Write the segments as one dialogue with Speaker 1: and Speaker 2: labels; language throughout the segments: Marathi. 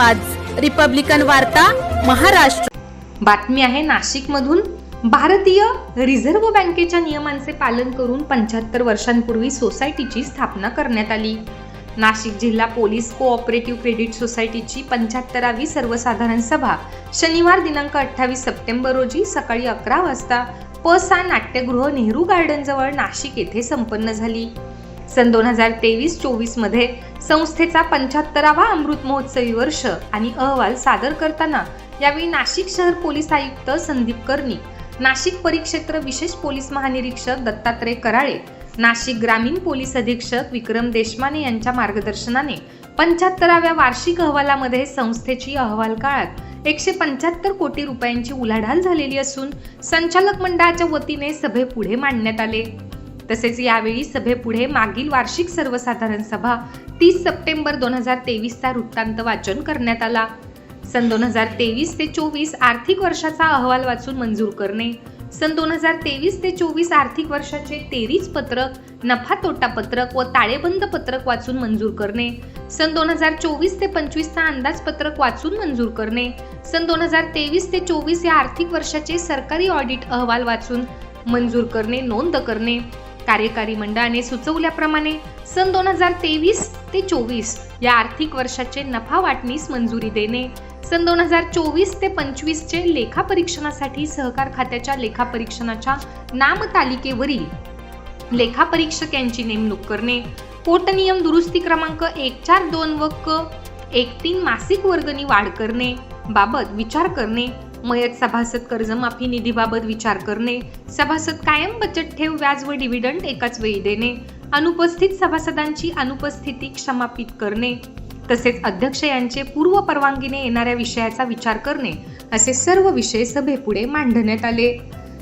Speaker 1: आवाज. रिपब्लिकन वार्ता महाराष्ट्र.
Speaker 2: बातमी आहे नाशिकमधून. भारतीय रिझर्व्ह बँकेच्या नियमांचे पालन करून पंच्याहत्तर वर्षांपूर्वी सोसायटीची स्थापना करण्यात आली. नाशिक जिल्हा पोलीस कोऑपरेटिव्ह क्रेडिट सोसायटीची पंच्याहत्तरावी सर्वसाधारण सभा शनिवार दिनांक अठ्ठावीस सप्टेंबर रोजी सकाळी अकरा वाजता पसा नाट्यगृह नेहरू गार्डनजवळ नाशिक येथे संपन्न झाली. सन दोन हजार तेवीस चोवीसमध्ये संस्थेचा पंच्याहत्तरावा अमृत महोत्सवी वर्ष आणि अहवाल सादर करताना यावेळी नाशिक शहर पोलीस आयुक्त संदीप कर्णिक नाशिक परिक्षेत्र विशेष पोलीस महानिरीक्षक दत्तात्रय कराळे नाशिक ग्रामीण पोलीस अधीक्षक विक्रम देशमाने यांच्या मार्गदर्शनाने पंच्याहत्तराव्या वार्षिक अहवालामध्ये संस्थेची अहवाल काळात एकशे पंच्याहत्तर कोटी रुपयांची उलाढाल झालेली असून संचालक मंडळाच्या वतीने सभेपुढे मांडण्यात आले. तसेच यावेळी सभेपुढे मागील वार्षिक सर्वसाधारण सभा तीस सप्टेंबर दोन हजार तेवीसचा वृत्तांत वाचन करण्यात आला. सन दोन हजार तेवीस ते चोवीस आर्थिक वर्षाचा अहवाल वाचून मंजूर करणे. सन दोन हजार तेवीस ते चोवीस आर्थिक वर्षाचे तेरीस पत्रक नफा तोटा पत्रक व ताळेबंद पत्रक वाचून मंजूर करणे. सन दोन हजार चोवीस ते पंचवीसचा अंदाजपत्रक वाचून मंजूर करणे. सन दोन हजार तेवीस ते चोवीस या आर्थिक वर्षाचे सरकारी ऑडिट अहवाल वाचून मंजूर करणे नोंद करणे. कार्यकारी मंडळाने सुचवल्याप्रमाणे सन दोन हजार तेवीस ते चोवीस या आर्थिक वर्षाचे नफा वाटणीस मंजुरी देणे सन दोन हजार चोवीस ते पंचवीसचे लेखापरीक्षणासाठी सहकार खात्याच्या लेखापरीक्षणाच्या नामतालिकेवरील लेखापरीक्षक यांची नेमणूक करणे पोटनियम दुरुस्ती क्रमांक एक चार दोन व क एक तीन मासिक वर्गणी वाढ करणे बाबत विचार करणे मयत सभासद कर्जमाफी निधीबाबत विचार करणे सभासद कायम बचत ठेव व्याज व डिव्हिडंड एकाच वेळी देणे अनुपस्थित सभासदांची अनुपस्थिती क्षमापित करणे तसेच अध्यक्ष यांचे पूर्व परवानगीने येणाऱ्या विषयाचा विचार करणे असे सर्व विषय सभेपुढे मांडण्यात आले.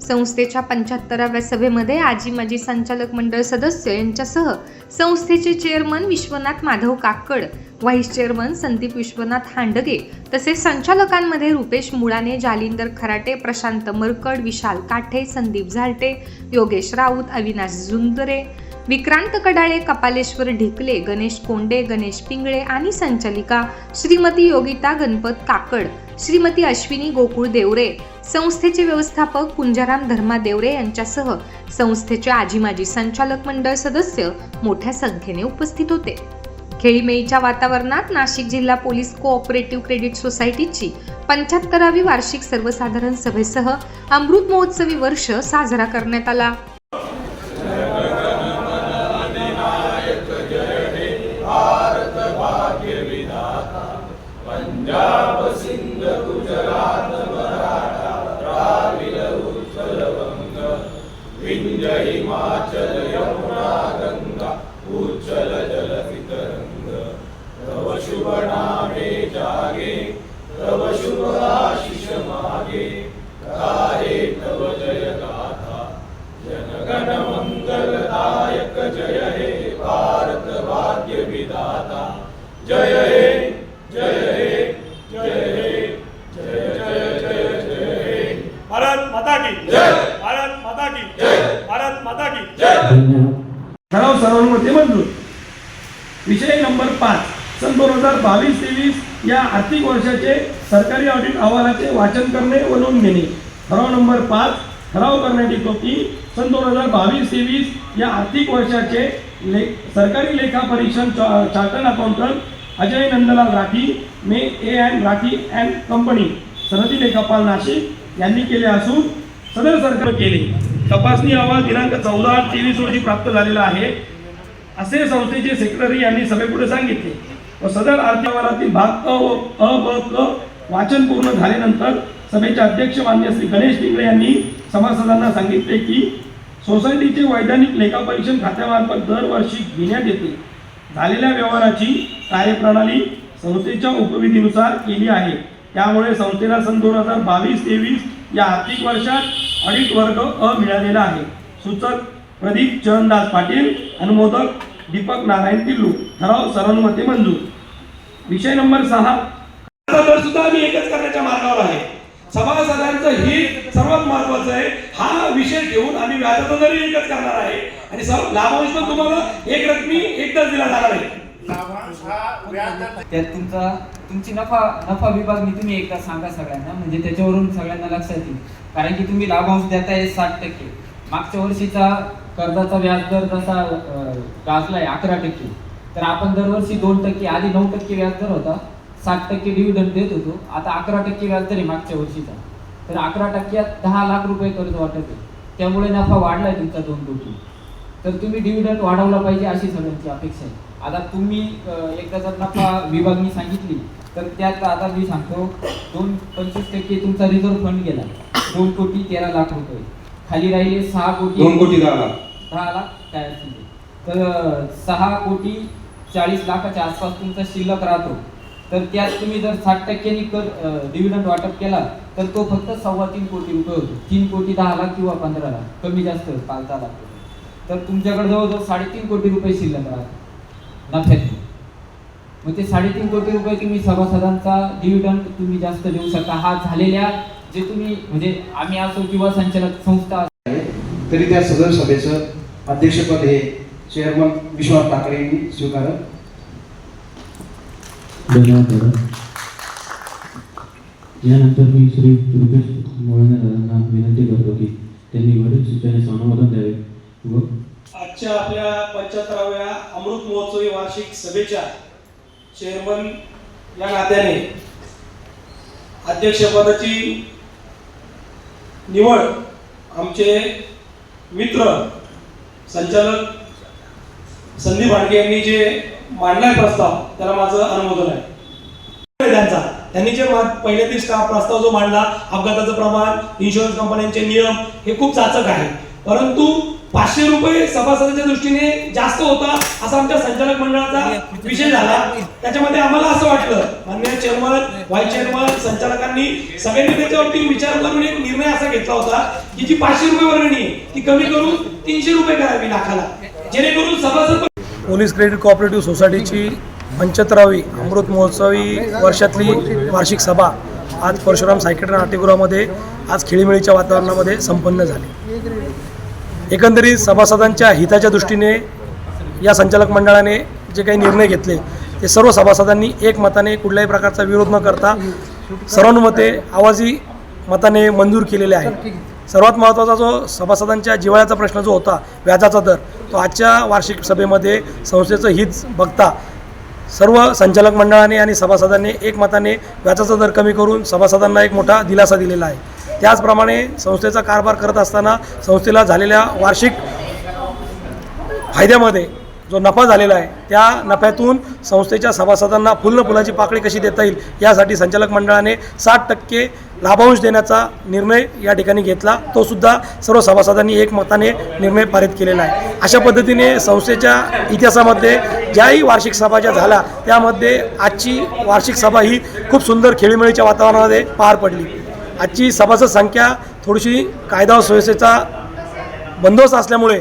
Speaker 2: संस्थेच्या पंच्याहत्तराव्या सभेमध्ये आजी माजी संचालक मंडळ सदस्य यांच्यासह संस्थेचे chairman Vishwanath Madhav Kakad vice chairman Sandeep Vishwanath Handge तसेच संचालकांमध्ये रुपेश मुळाने जालिंदर खराटे प्रशांत मरकड विशाल काठे संदीप झालटे योगेश राऊत अविनाश झुंदरे विक्रांत कडाळे कपालेश्वर ढिकले गणेश कोंडे गणेश पिंगळे आणि संचालिका श्रीमती योगिता गणपत काकड श्रीमती अश्विनी गोकुळ देवरे संस्थेचे व्यवस्थापक कुंजाराम धर्मा देवरे यांच्यासह संस्थेचे आजी माजी संचालक मंडळ सदस्य मोठ्या संख्येने उपस्थित होते. खेळीमेळीच्या वातावरणात नाशिक जिल्हा पोलीस कोऑपरेटिव्ह क्रेडिट सोसायटीची पंच्याहत्तरावी वार्षिक सर्वसाधारण सभेसह अमृत महोत्सवी वर्ष साजरा करण्यात आला.
Speaker 3: भारत माता की जय। भारत माता की जय। भारत माता की जय।
Speaker 4: ठराव सर्वांमध्ये मंजूर विषय नंबर पाच. सन दोन हजार बावीस तेवीस या आर्थिक वर्षाचे सरकारी ऑडिट अहवालाचे वाचन करणे व नोंद घेणे ठराव नंबर पाच. ठराव करण्यात येतो की सन दोन हजार बावीस तेवीस या आर्थिक वर्षाचे ले सरकारी लेखा परीक्षण चा- chartered accountant Ajay Nandlal Rathi may A and Rathi and company सनदी लेखापाल नाशिक यांनी केले असून सदर सरकार केले. तपासणी अहवाल दिनांक चौदा आठ तेवीस रोजी प्राप्त झालेला आहे असे संस्थेचे सेक्रेटरी यांनी सभेपुढे सांगितले. व सदर आर्थिक अहवालातील भाग अ व अ ब क वाचन पूर्ण झाल्यानंतर सभेचे अध्यक्ष मान्य श्री गणेश पिंगळे यांनी सभासदांना सांगितले की सोसायटीचे वैधानिक लेखापरीक्षण खात्यामार्फत दरवर्षी घेण्यात येते. झालेल्या व्यवहाराची कार्यप्रणाली संस्थेच्या उपविधीनुसार केली आहे. त्यामुळे संस्थेला सन दोन हजार बावीस तेवीस या आर्थिक वर्षात ऑडिट वर्ग अ मिळालेला आहे. सूचक प्रदीप चरणदास पाटील अनुमोदक दीपक नारायण पिल्लू ठराव सर्वानुमते मंजूर. विषय नंबर सहा. सुद्धा आम्ही एकच करण्याच्या मार्गावर आहे. सभासदांचं हित सर्वात महत्वाचं आहे. हा विषय घेऊन आम्ही व्याजाचा दर एकच करणार आहे. आणि सर्व लाभांश पण तुम्हाला एक रकमी एकदाच दिला जाणार आहे.
Speaker 5: हा
Speaker 6: त्यात तुमचा तुमची नफा नफा विभागणी तुम्ही एकदा सांगा सगळ्यांना. म्हणजे त्याच्यावरून सगळ्यांना लक्षात येईल. कारण की तुम्ही लाभांश देताय साठ टक्के. मागच्या वर्षीचा कर्जाचा व्याजदर जसा गाजलाय अकरा टक्के. तर आपण दरवर्षी दोन टक्के आधी नऊ टक्के व्याजदर होता. साठ टक्के डिव्हिडंड देत होतो. आता अकरा टक्के व्याजदर आहे मागच्या वर्षीचा. तर अकरा टक्क्यात दहा लाख रुपये कर्ज वाटत आहे. त्यामुळे नफा वाढलाय तुमचा दोन कोटी तर तुम्ही डिव्हिडंड वाढवला पाहिजे अशी सगळ्यांची अपेक्षा आहे. आता तुम्ही एकदा जर नफा विभागणी सांगितली तर त्यात आता मी सांगतो दोन पंचवीस टक्के तुमचा रिझर्व्ह फंड गेला. दोन कोटी तेरा लाख रुपये. खाली राहिले सहा कोटी
Speaker 7: दोन कोटी दहा लाख.
Speaker 6: दहा लाख काय असेल. तर सहा कोटी चाळीस लाखाच्या आसपास तुमचा शिल्लक राहतो. तर त्यात तुम्ही जर साठ टक्क्यांनी कर डिव्हिडंड वाटप केला तर तो फक्त सव्वा तीन कोटी रुपये होतो. तीन कोटी दहा लाख किंवा पंधरा लाख कमी जास्त पाच दहा लाख तर तुमच्याकडे जवळजवळ साडेतीन कोटी रुपये शिल्लक राहतात नफ्याचे मग ते साडेतीन कोटी रुपये तुम्ही सभासदांचा डिव्हिडंड तुम्ही जास्त देऊ शकता. हा झालेल्या जे तुम्ही म्हणजे आम्ही असो किंवा संचालक संस्था
Speaker 7: तरी त्या सदर सभेचं अध्यक्षपद हे चेअरमन विश्वनाथ ठाकरे यांनी स्वीकारत.
Speaker 8: धन्यवाद दादा. यानंतर मी श्री रुपेश मोळणे दादांना विनंती करतो की त्यांनी वरील सूचनेस अनुमोदन द्यावे व
Speaker 4: आजच्या आपल्या पंच्याहत्तराव्या अमृत महोत्सवी वार्षिक सभेच्या चेअरमन या नात्याने अध्यक्षपदाची निवड आमचे मित्र संचालक संदीप भांडगे यांनी जे मांडलाय प्रस्ताव. त्याला माझं अनुमोदन आहे. त्यांचा. त्यांनी जे पहिले स्टाफ प्रस्ताव जो मांडला अपघाताचं प्रमाण इन्शुरन्स कंपन्यांचे नियम हे खूप चाचक आहे. परंतु पाचशे रुपये सभासदांच्या दृष्टीने जास्त होता असा आमच्या संचालक मंडळाचा विषय झाला. त्याच्यामध्ये आम्हाला असं वाटलं माननीय चेअरमन व्हाईस चेअरमन संचालकांनी सगळ्यांनी त्याच्यावरती विचार करून एक निर्णय असा घेतला होता की जी पाचशे रुपये वर्गणी ती कमी करून तीनशे रुपये करावी लाखाला. जेणेकरून सभासद पोलीस क्रेडिट कोऑपरेटिव्ह सोसायटीची पंच्याहत्तरावी अमृत महोत्सवी वर्षातली वार्षिक सभा आज परशुराम सायकेटर नाट्यगृहामध्ये आज खेळीमेळीच्या वातावरणामध्ये संपन्न झाली. एकंदरीत सभासदांच्या हिताच्या दृष्टीने या संचालक मंडळाने जे काही निर्णय घेतले ते सर्व सभासदांनी एकमताने कुठल्याही प्रकारचा विरोध न करता सर्वानुमते आवाजी मताने मंजूर केलेले आहे. सर्वात महत्त्वाचा जो सभासदांच्या जिवाळ्याचा प्रश्न जो होता व्याजाचा दर तो आजच्या वार्षिक सभेमध्ये संस्थेचं हित बघता सर्व संचालक मंडळाने आणि सभासदांनी एकमताने व्याजाचा दर कमी करून सभासदांना एक मोठा दिलासा दिलेला आहे. त्याचप्रमाणे संस्थेचा कारभार करत असताना संस्थेला झालेल्या वार्षिक फायद्यामध्ये जो नफा झालेला आहे त्या नफ्यातून संस्थेच्या सभासदांना फुल्ल फुलाची पाकळी कशी देता येईल यासाठी संचालक मंडळाने साठ टक्के लाभांश देण्याचा निर्णय या ठिकाणी घेतला. तो सुद्धा सर्व सभासदांनी एकमताने निर्णय पारित केलेला आहे. अशा पद्धतीने संस्थेच्या इतिहासामध्ये ज्याही वार्षिक सभा ज्या झाल्या त्यामध्ये आजची वार्षिक सभा ही खूप सुंदर खेळीमेळीच्या वातावरणामध्ये पार पडली. आजची सभासद संख्या थोडीशी कायदा व सुव्यवस्थेचा बंदोबस्त असल्यामुळे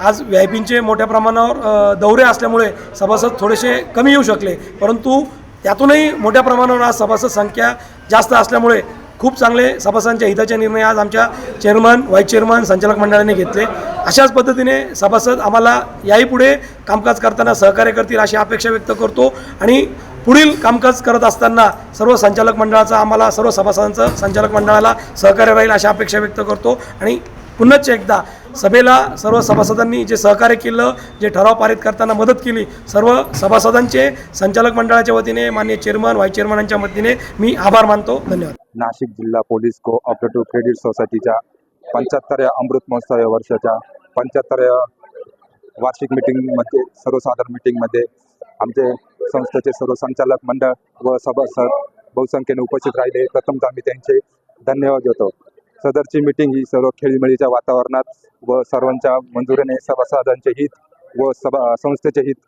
Speaker 4: आज व्ही आय पींचे मोठ्या प्रमाणावर दौरे असल्यामुळे सभासद थोडेसे कमी येऊ शकले. परंतु त्यातूनही मोठ्या प्रमाणावर आज सभासद संख्या जास्त असल्यामुळे खूप चांगले सभासदांच्या हिताचे निर्णय आज आमच्या चेअरमन व्हाईस चेअरमन संचालक मंडळाने घेतले. अशाच पद्धतीने सभासद आम्हाला याही पुढे कामकाज करताना सहकार्य करतील अशी अपेक्षा व्यक्त करतो आणि पुढील कामकाज करत असताना सर्व संचालक मंडळाचा आम्हाला सर्व सभासदांचं संचालक मंडळाला सहकार्य राहील अशा अपेक्षा व्यक्त करतो. आणि पुन्हाच एकदा सभेला सर्व सभासदांनी जे सहकार्य केलं जे ठराव पारित करताना मदत केली सर्व सभासदांचे संचालक मंडळाच्या वतीने माननीय चेअरमन व्हाईस चेअरमनांच्या वतीने मी आभार मानतो. धन्यवाद.
Speaker 9: नाशिक जिल्हा पोलीस कोऑपरेटिव्ह क्रेडिट सोसायटीच्या पंच्याहत्तरव्या अमृत महोत्सव या वर्षाच्या पंच्याहत्तर वार्षिक मिटिंगमध्ये सर्वसाधारण मिटिंगमध्ये आमचे संस्थेचे सर्व संचालक मंडळ व सभासद बहुसंख्येने उपस्थित राहिले. प्रथमतः आम्ही त्यांचे धन्यवाद देतो. सदरची मिटिंग ही सर्व खेळीमेळीच्या वातावरणात व सर्वांच्या मंजुरीने सभासदांचे हित व सभा संस्थेचे हित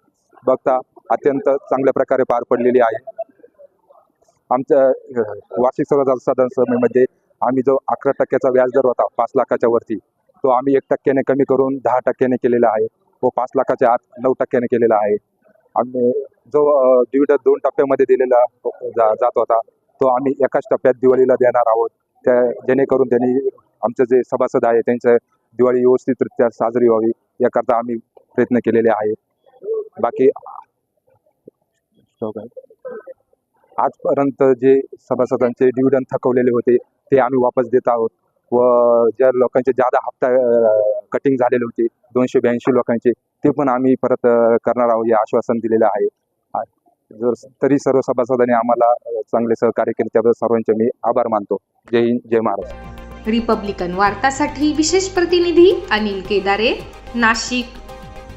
Speaker 9: बघता अत्यंत चांगल्या प्रकारे पार पडलेली आहे. आमच्या वार्षिक सभासद सभेमध्ये आम्ही जो अकरा टक्क्याचा व्याजदर होता पाच लाखाच्या वरती तो आम्ही एक टक्क्याने कमी करून दहा टक्क्याने केलेला आहे व पाच लाखाच्या आत नऊ टक्क्याने केलेला आहे. आम्ही जो डिव्हिडंड दोन टप्प्यामध्ये दिलेला जा जात होता तो आम्ही एकाच टप्प्यात दिवाळीला देणार आहोत. त्या जेणेकरून त्यांनी आमचं जे सभासद आहे त्यांचं दिवाळी व्यवस्थितरित्या साजरी व्हावी याकरता आम्ही प्रयत्न केलेले आहेत. बाकी हो आजपर्यंत जे सभासदांचे डिव्हिडन थकवलेले होते ते आम्ही वापस देत आहोत. व ज्या लोकांचे जादा हप्ता कटिंग झालेले होते दोनशे ब्याऐंशी लोकांचे ते पण आम्ही परत करणार आहोत हे आश्वासन दिलेलं आहे. जर तरी सर्व सभासदांनी आम्हाला चांगले सहकार्य केले त्याबद्दल सर्वांचे मी आभार मानतो. जय हिंद जय महाराष्ट्र.
Speaker 2: रिपब्लिकन वार्तासाठी विशेष प्रतिनिधी अनिल केदारे नाशिक.